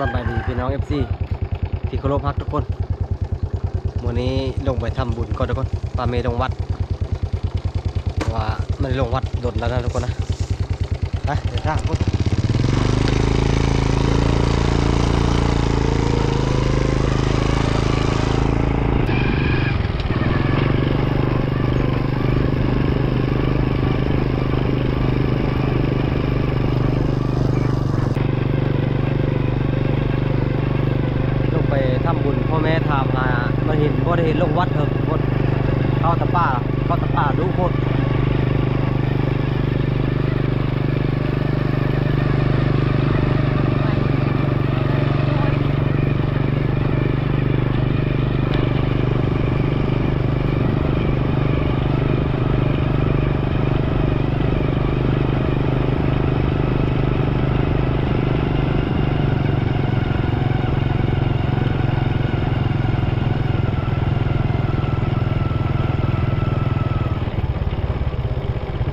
สบายดีพี่น้องเอฟซีที่เคารพฮักทุกคนวันนี้ลงไปทำบุญก่อนทุกคนปาเมลงวัดว่ามันลงวัดโดดแล้วนะทุกคนนะไปเดี๋ยวทางพุทธลงไปทำบุญพ่อแม่ถามหามาเห็นบ่ได้เห็นลงวัดเถอะทุกคนเข้าตะป่าเข้าตะป่าดูโคตร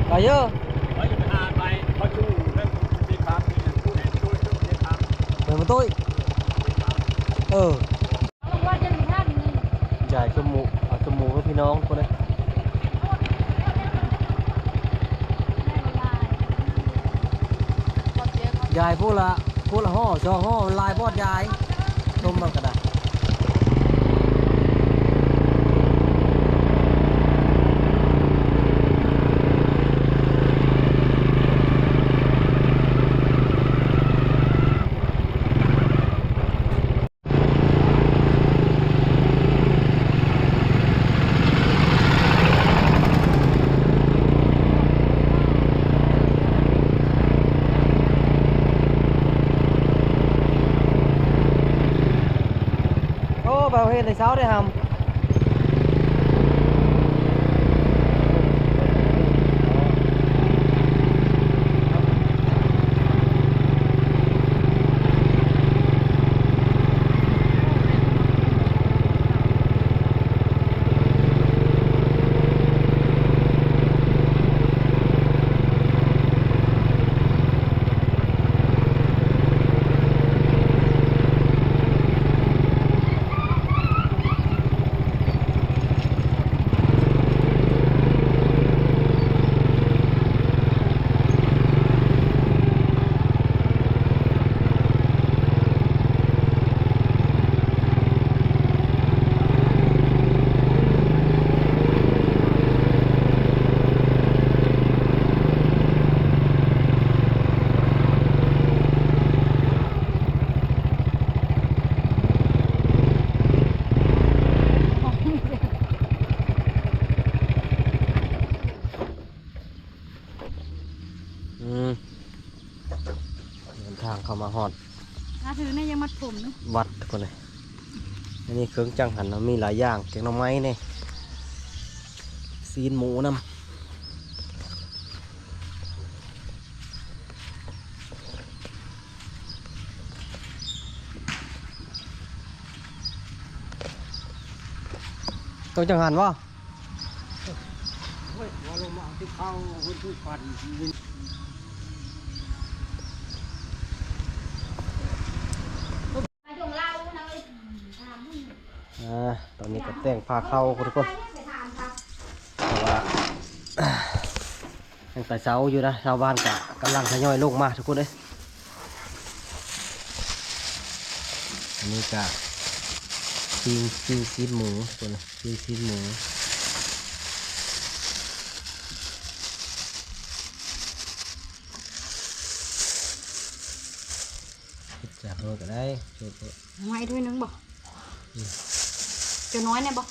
ไปเยอะ ไปไปหาไปเขาชูเรื่องที่ครับที่นั่นผู้เห็นชูชูที่ครับ เปิดประตูอีกเออ ลงว่าจะมีท่านี้ จ่ายชั่วโมงเอาชั่วโมงให้พี่น้องคนนี้ยายพูดละ จอห้องห่อลายบอดยายต้มมันกระด อ้ไปเอ ทางเข้ามาฮอดอาถือเนี่ยยังมัดผมนะวัดทุกคนเลยอันนี้เครื่องจังหันเรามีหลายอย่างแกงหน่อไม้เนี่ยซีนหมูน้ำต้องจังหันวะ เฮ้ยว่าลงมาที่เข้าคนที่ฟัน ไปจงเล่านะเลยถามมึง อ่าตอนนี้ก็แต่งพาเข้าทุกคนไปถามครับแต่ว่ายังแต่เช้าอยู่นะชาวบ้านก็กำลังทยอยลงมาทุกคนเลยอันนี้ก็ซีนซีนซีหมูคนเลยซีนซีหมูจับเลยก็ได้ช่วยไม้ด้วยนึงบอก จ้าน้อยเนี่ยบอก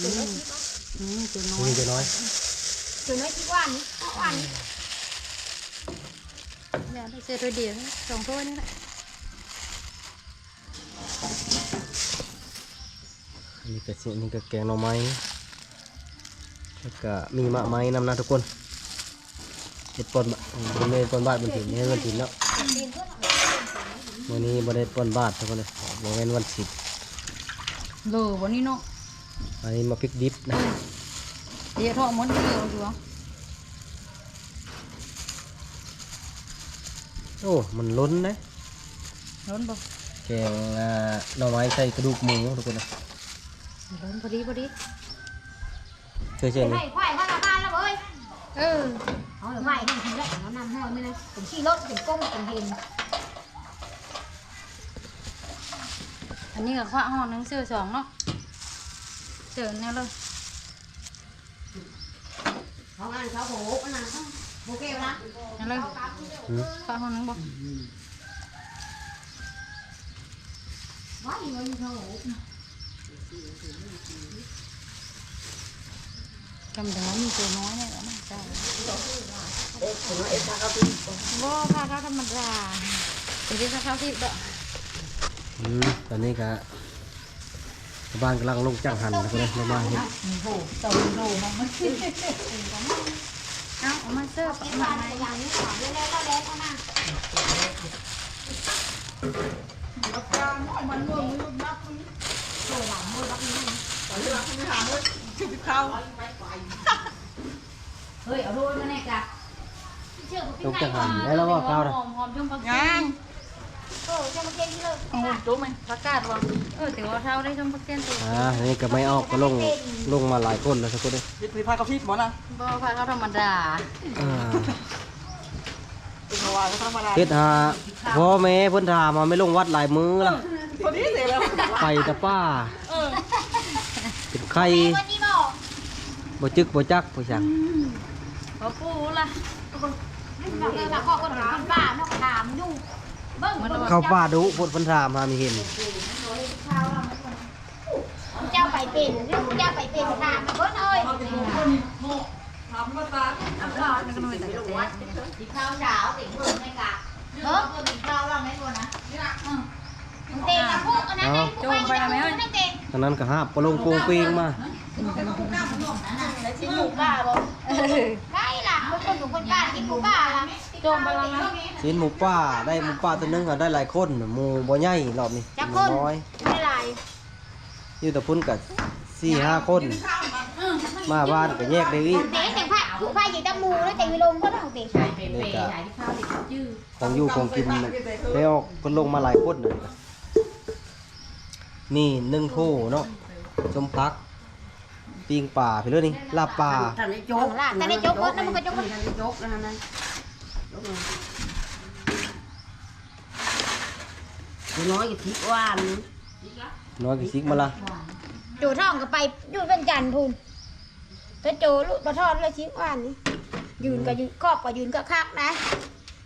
อืมอืมเจ้าน้อยนี่จะน้อยเจ้าน้อยที่ว่านนี่ว่านนี่เดี๋ยวได้เจอตัวเดียวสองตัวนี่แหละอันนี้ก็สิอันนี้ก็แกงหน่อไม้แล้วก็มีมะไม้นำนะทุกคนเห็ดปนบะบริเวณปนบาทบนถิ่นนี่วันถิ่นเนาะวันนี้บริเวณปนบาททุกคนเลยบริเวณวันศิล โลวันนี้เนาะอันนี้มาพริกดิบนะเดี๋ยวทอดมันเดียวดูเอาโอ้มันล้นนะล้นบ่แกงอ่าหน่อไม้ใส่กระดูกหมูทุกคนนะล้นพอดีพอดีเคยเช่นไม่นี้ควายข้าวบ้านแล้วเว้ยเออเอาเดี๋ยวควายให้ทีแรกเอาน้ำห้อยไม่เลยผมขี่รถผมก้มผมเห็น อันนี้ก็ข้าวห่อหนึงเสื้อสองเนาะเสื้อแนวเลยเขางานเขาโหมันนะโบเกลนะแนวเลยอืมข้าวห่อหนึงบ่ว้ายมันเขาโหจำถึงว่ามีตัวน้อยเนี่ยแล้วมันจ้าบ่ค่ะข้าวธรรมดาเดี๋ยวจะข้าวทิพย์เด้ออืม ตอนนี้ก็ชาวบ้านกำลังลงจังหันกคนนะหน่อไม้เห็ดเอาเอามาเสิร์ฟเก็บเอาบ้ามานอย่างนี้ก่อเร็วๆแล้วแล้วนะเฮ้ยเอาด้วยมาแน่จ้ะลงจังหันได้แล้วว่าข้าวนะหอมหอมจุ่มผักง โอ้จะมาเก็บที่เลยโอ้โหจุ่มไหมผักกาดวะเออแต่ว่าเท่าได้จุ่มผักเต้นตัวอ่าอันนี้ก็ไม่ออกก็ลงลงมาหลายคนแล้วทุกคนเลยยึดถือพายกระพริบหมอนะบ่ผักข้าวธรรมดาอ่าเป็นวายก็ธรรมดาเฮ็ดหาพ่อแม่เพิ่นถามมาไม่ลงวัดหลายมือละพอดีเสร็จแล้วไปแต่ป้าเป็นไข่วันนี้บอกบ่จึกบ่จักบ่จักพอปูล่ะเราเคยมาขอคนถามป้าเนาะถามอยู่ เบิ้งเข้าป่าดุพดเพิ่นถามมามีเห็น เจ้าไปเป็นเรื่องเจ้าไปเป็นถามมาเบิ้งเอ้ยทำก็ตานี่ก็หน่อยแต่กระแตสีข้าวเช้าติดเบิ้งไม่กะเบิ้งติดข้าวเราไม่ตัวนะเต็งกับพวกอันนั้นไงพวกไปกับพวกนั่นเต็งตอนนั้นก็หาบปลงโปงเปงมาชิ้นหมูป้าบอกได้ล่ะ คนหนูคนป้ากินหมูป้าล่ะโจมไปแล้วนะสินหมูป่าได้หมูป่าตัวหนึงก็ได้หลายคนหมูบ่ใหญ่รอบนี้หมูน้อยไม่ไรอยู่แต่พุ่นก็สี่ห้าคน มาบ้านก็แยกได้อีกเตะเต็งผ้าผู้ผ้าอยู่ตะมูแล้วเต็งไปลงก็ต้องเตะนี่ก็ของอยู่ของกินได้ออกเพิ่นลงมาหลายคนเลยนี่หนึ่งโถเนาะชมพัก ปิ้งป่าไปเรื่อยนี่ลาบป่าท่านได้โจโจ๊กกล่ะแต่ในโจ๊กก็นั่นมันก็โจ๊กท่านได้โจกนะนั่นน้อยกับทิพวานน้อยกี่ซิกมาละจูท่องก็ไปอยู่เป็นจันทร์พูนก็โจลูกปลาทอดเลยชิ้นว่านนี่ยืนก็ยืนครอบก็ยืนก็คักนะ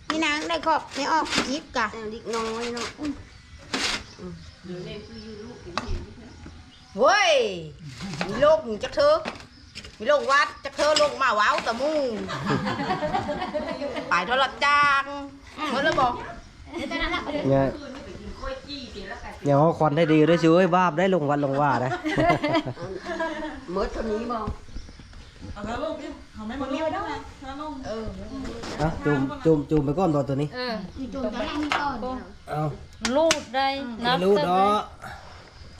นี่นางได้ครอบไม่ออกจิบกะแต่เล็กน้อยเนาะ เว้ยมีโลกจักเธอมีโลกวัดจักเธอโลกมาว้าวตะมูไปโทรจักรเมื่อแล้วบอกแต่นั้นละเนี่ยเนี่ยเขาคอนได้ดีด้วยชิวเอ้ยบ้าบได้ลงวันลงว่านะเมื่อเท่านี้บ่เอออะจุ่มจุ่มจุ่มไปก้อนตัวตัวนี้ เออมีจูนตอนแรกมีก่อนเอาลูดได้นัไม่บรู้ดอก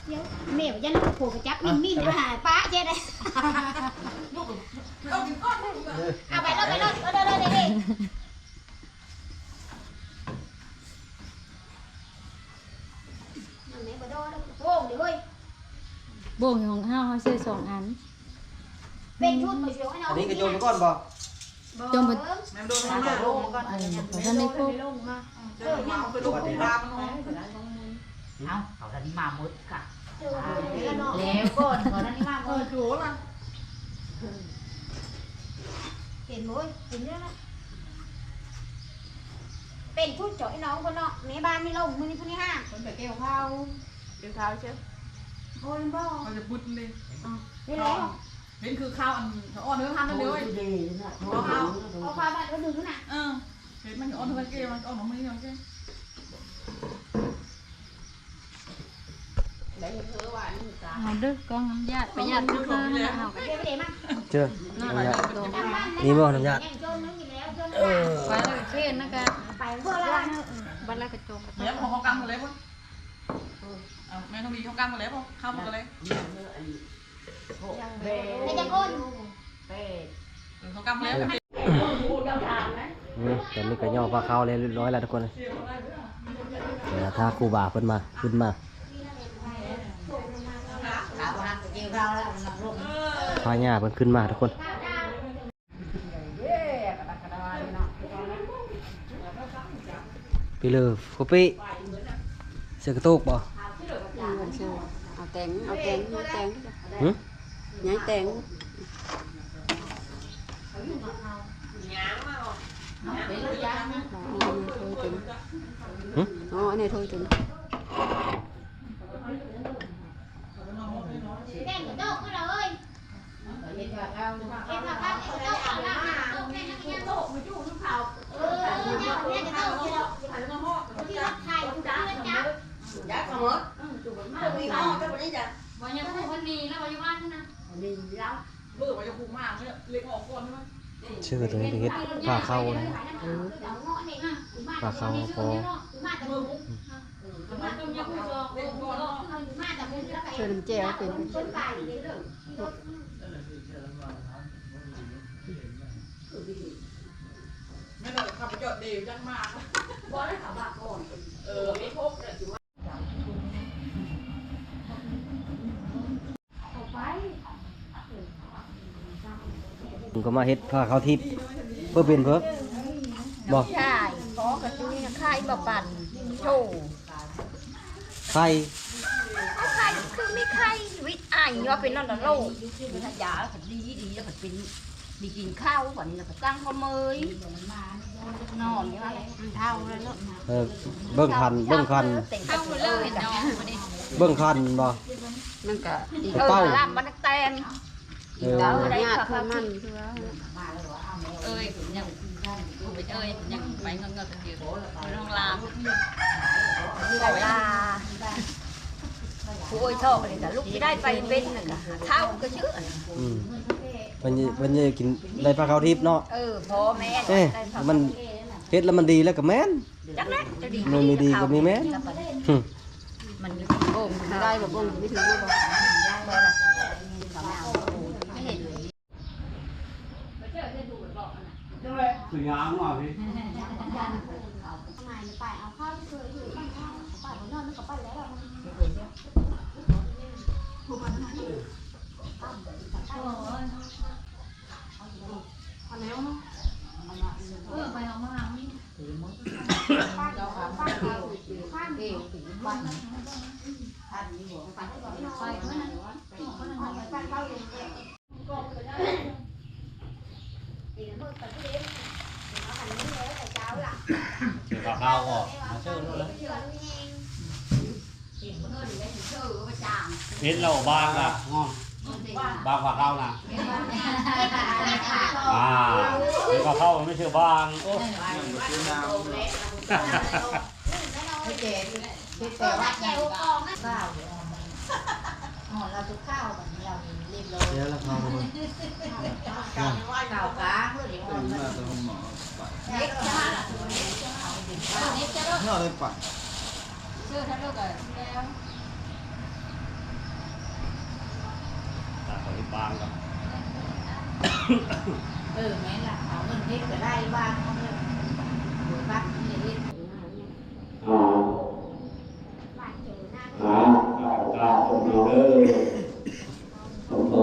เดี๋ยวแม่ยันลูกผูกจับมินมินอาหารป้าเจ๊ได้เอาไปเลยไปเลยเอาเลยเลยเลยมันไม่กระโดดโอ้เดี๋ยวเฮ้ยโบ่งของห้าวเขาซื้อสองอันเป็นชุดมาเชียวให้น้องอันนี้ก็จุ่มไปก้อนบ่จมไปแม่โดนมาแล้วลงก่อนเออขอท่านได้พูดเจอเนี่ยไปลูกไปตามน้อง เอาเขาทันมาหมดค่ะเจอแล้วน้องแล้วก่อนก่อนนั้นนี่มาเออโจล่ะเห็นมั้ยเห็นเรื่องละเป็นชุดเจาะให้น้องคนเนาะในบ้านนี่ลงมือนี่คนนี้ห้าคนแต่เกี่ยวข้าวเดี๋ยวเท้าเชื่อโอ้ยบ่มันจะบุดเลยนี่แล้วเห็นคือข้าวอันอ่อนเนื้อทานนั่นเลยดีนะเอาข้าวเอาข้าวบ้านก็ดึงน่ะเออเห็นมันอ่อนเนื้อเกลือมันอ่อนของมือของแกได้เธอว่านี่จ้ เอาเด้อกองน้ำยาดไปยาดเพื่อนนะเอาเดี๋ยวไปเยวมาเจอน่าน้ำรัยาน้ำมันนี่บ่น้ำยาแย่งโจมนึงอยู่แล้วโจมเออไปแล้วก็เคนนะกันไปเพื่อละบ้านล้วก็โจมเดี๋ยวของเขากำกันเลยพ่อเอาแม่ต้องมีเขากำกันเลยพ่อข้าวหมดกันเลยในจะคนเขากำแล้วอืมตอนนี้ก็ย่อปลาเข้าเลยร้อยแล้วทุกคนเลยเดี๋ยวถ้าครูบาเพิ่นมาขึ้นมา บ้านเกี่ยวเราแล้วมันลงพาญาเพิ่นขึ้นมาทุกคนเย้กระดักกระดาเนาะพี่เลิฟโคปิเสือกระโตกบ่เอาแตงเอาแตงเอาแตงหึย้ายแตงหึอ๋ออันนี้โทยถึง แบ่งกับโต๊ะก็เลยเห็นว่าเขาเห็นว่าเขาเห็นว่าเขาแล้วนะโต๊ะแม่นั่งยังโต๊ะมาจู่ทุกเขาเออเนี่ยเนี่ยจะโต๊ะที่เราที่เราถ่ายทุกเรื่องจ้ะ ยักษ์หมดมันมีหม้อก็บ่ได้จ้ะ วันนี้พูดคนนี้แล้ววันนี้วันนะ ดีแล้ว เบื่อว่าจะคุกมากเนี่ยเล็กออกก่อนใช่ไหม เชื่อตัวนี้เฮ็ดพาเข้านะ ปลาเขาพอ เชิญแจ้วเป็นไม่เลยขับไปจอดเดียวจังมากบอลได้ขับมาก่อนเออไม่พบเนี่ยถือว่าผมก็มาเฮ็ดพาเขาทิพย์เพื่อเป็นเพิ่มบ่ใช่ขอกระจุยไข่บะปั่นโชว์ไข่ เอาไข่คือไม่ไข่ วิตไอ้ว่าเป็นนั่นละโลกมีทายาแล้วก็ดีดีแล้วก็เป็นมีกินข้าววันนี้แล้วก็ตั้งข้าวเมยนอนนี่ว่าเท่าแล้วเนาะเออเบิ่งคันเบิ่งคันเข้าเลิกเนาะเบิ่งคันบ่มันก็อีกเอเต้าอลำมันแตนเออแล้วญาติคือมันคือว่าเอ้ยยังไปเอ้ยยังไปเงเงกันอยู่โรงลามไก่ลา ผู้โอ้ยชอบอะไรแต่ลูกที่ได้ไปเป็นน่ะก็เท่าก็ชื่ออืมมันจะมันจะกินได้ปลาเข้าทิพย์เนาะเออพ่อแม่เอ๊ะได้ผักมันเฮ็ดแล้วมันดีแล้วก็แม่น จักนั้นจะดีมันไม่ดีก็มีแม่ หึมันอยู่โบ่งถึงได้บ่บ่งไม่ถึงบ่บ่บ่ละไม่เห็นสุยางว่ะพี่ไปเอาข้าวที่เคยอยู่บ้านข้าวไปบนนอนมันก็ไปแล้วเสือ ข้าวออกมาเชื่อแล้วนะ เฮ็ดเราบางล่ะอ๋อบางกว่าข้าวนะอ่าเฮ็ดกว่าข้าวมันไม่เชื่อบางโอ้แต่ว่าแกวกองนะข้าวอ๋อเราทุกข้าวแบบนี้เราเรียบร้อยเดี๋ยวละเข้ามาข้าวกลางเลยเดี๋ยวมันเล็กจ้าชื่อท่านลูกอะแล้วตา ขอที่บางกับเออแม่ละเอาเงินเล็กก็ได้บ้างเขาเลยหวยบ้านนี่เล็ก อ่าอ่าตาคนเด้อสมโภ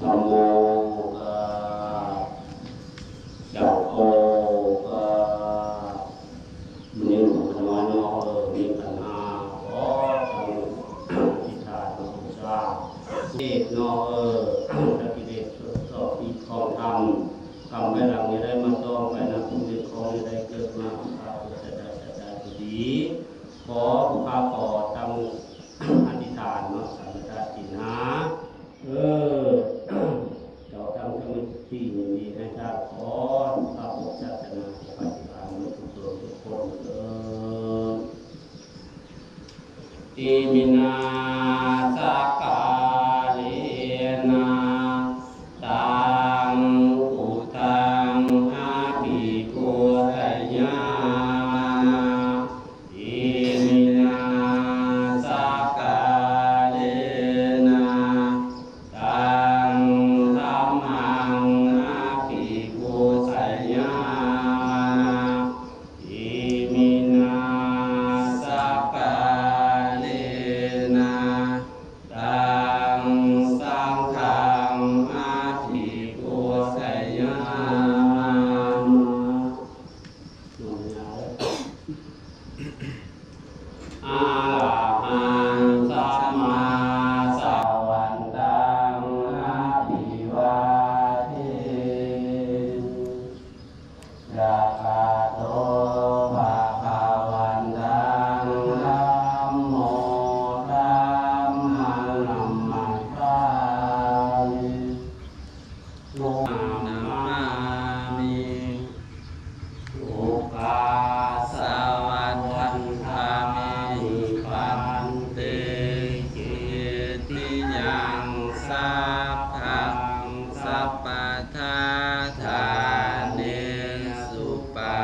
ชะโมกะเจ้าโคกะนิ่งขมานอเออนิ่งขนาโอ้อิทาตุสาเดชนอเออตะกิเลสสอบอีกของธรรมกรรมไม่หลังไม่ได้มาต้องไปนะคุณเด็กของไม่ได้เกิดมาข้าพเจ้าจะได้จะได้ดี ขอข้าขอตั้งอธิษฐานเนาะสัมปทานสินหาเออ เจ้าทำทั้งที่ยินดีให้ชาติขอข้าพเจ้าศาสนาปฏิบัติทุกตัวทุกคนเออ อิ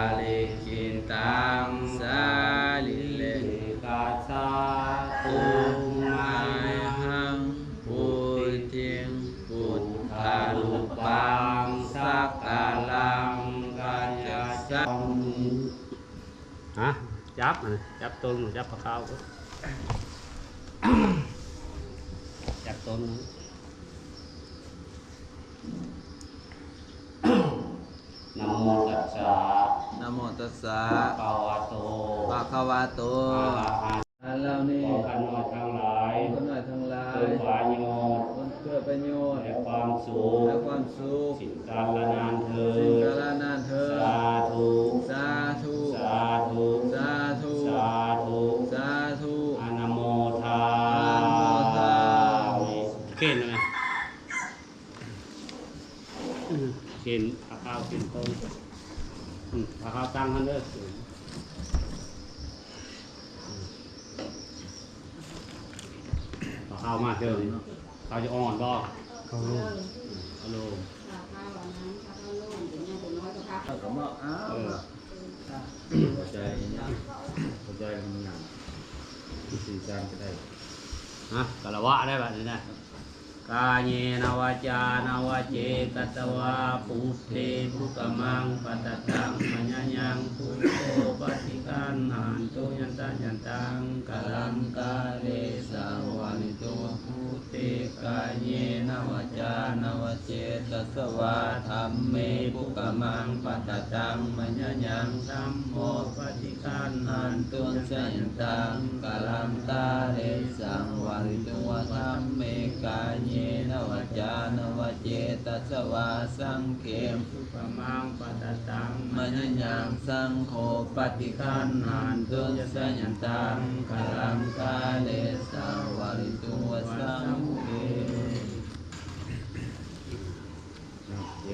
ปาลิกิตังสาลิเสสะภะคะวะโตภะคะวะโตอะระหะอันเรานี่ขอขันน้อยทั้งหลายคนหน่อยทั้งหลาเพื่ยอประโยชน์คนเพื่อประโยชน์และความสุขและความสุขสิ่งการละนานเธอสิ่งญกาลนานเธอสาธุสาธุสาธุสาธุสาธุสาธุอนุโมทาอนุโมทามิเข็นไหมอืมเข็นพาข้าวเข็นต้น อืมพาข้าตั้งท่านเด้อพาข้าวมาเถอะข้าวจะอ่อนบ่เขาลูกฮัลโหลเอาก็มาอ้าเอวอเข้าใจนะเข้าใจทำงานสื่อสารก็ได้ฮะกะละวะได้แบบนี้นะ กาเยนวาจานาวาเจตตวาปุเตภุกมังปัตตังมัญญยังพุทโธปฏิกันหันตุยันตัยันตังกะลังกาเลสาวานิโตพุเตกาเยนวา จานาวเจตสวาธรรมเมภุกมังปัตตังมัญญังสัมโมปฏิกันหันตุยันตังกะลังกาเลสังวาริโตธรรมเมกาเยนวจานวเจตสวาสังเขมสุปมังปัตตังมัญญังสังโฆปฏิคันหันตุสยันตังกะลังกาเลสาวาริตุวสังเขเด็ก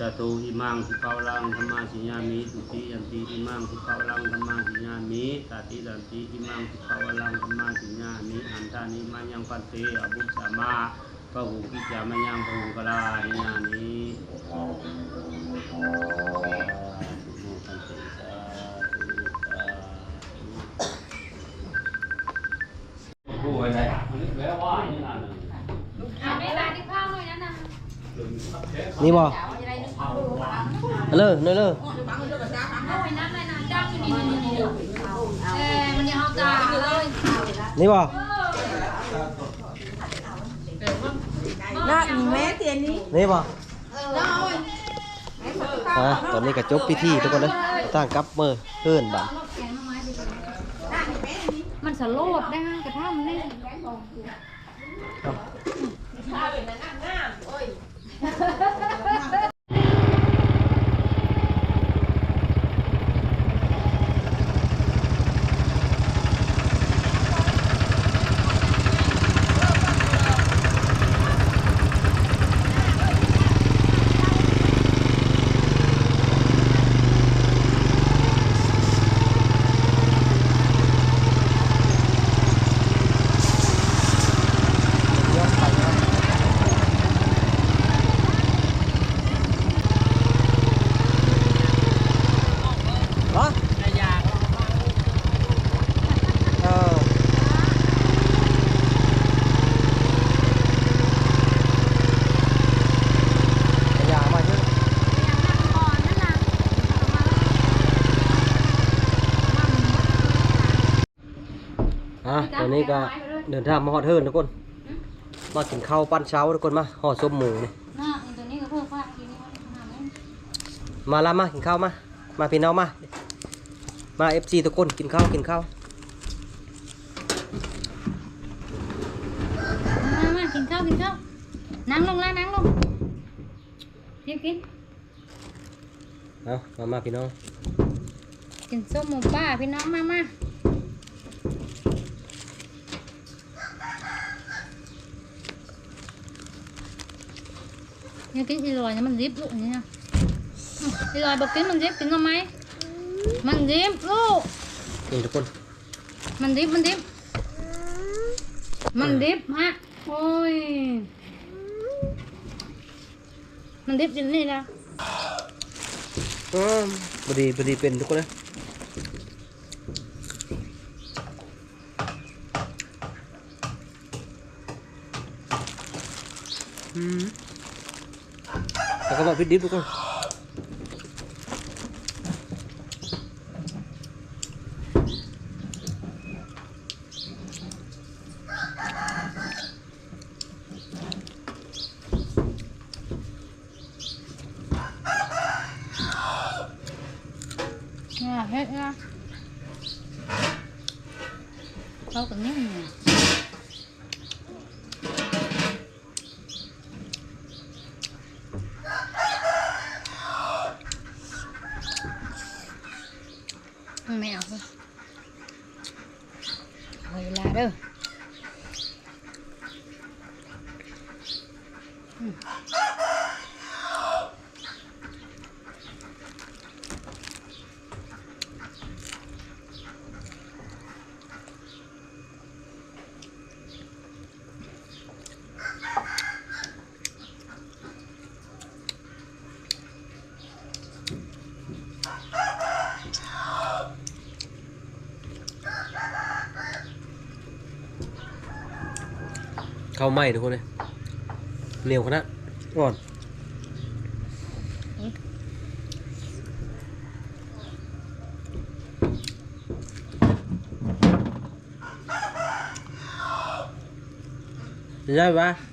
สตุสตุอิมังสิภาวลังธรรมาสิญญามิตุติยันติอิมังสิภาวลังธรรมาสิญญามิตติยันติอิมังสิภาวลังธรรมาสิญญามิอันตานิมัญยังปันเตอบุสามาพระหูกิจามัญยังพระหูกลานิยานิผู้ไว้ได้แปลว่านี่นั่นเอาไม่ลาที่ข้าวเลยนะนะนี่บ่ เลยเลยเลยนี่บ่น่าแม่เตียนนี่นี่บ่อะตอนนี้กระจบพิธีทุกคนเลยสร้างกับมือเพื่อนบ้านมันสลดได้กระทั่งมันนี่ถ้าเป็นนั่ง่ามโอ้ยอเอออย่ามาเยอะอะตอ นนี้ก็เดินทางมาฮอดเฮิร์นทุกคน มากินข้าวปั้นเช้าทุกคนมาห่อส้มหมูนี่น่าตัวนี้ก็เพิ่มว่ากินนี่มันทำให้มาละมากินข้าวมา มาพี่น้องมา มาเอฟซีทุกคนกินข้าวกินข้าวมามากินข้าวกินข้าวนั่งลงแล้วนั่งลงกินกินเอามามาพี่น้องกินส้มหมูป่าพี่น้องมามาเนี่ยกินอีลอยเนี่ยมันริบลูกนี่นะอืมอีลอยบอกกิน มันริบกินทำไมมันริบลูกนี่ทุกคนมันดิบมันดิบมันดิบฮะโอ้ยมันดิบอยู่นี่นะอืมบดีบดีเป็นทุกคนเลย อืมแล้วก็บอกพิดดิบทุกคน เนี่ยเฮ็ดนะเขากับนี่เนี่ยไม่เอาเลยเอาเวลาเด้อ ข้าวไหม้ทุกคนเลย เหนียวขนาดก่อนได้ปะ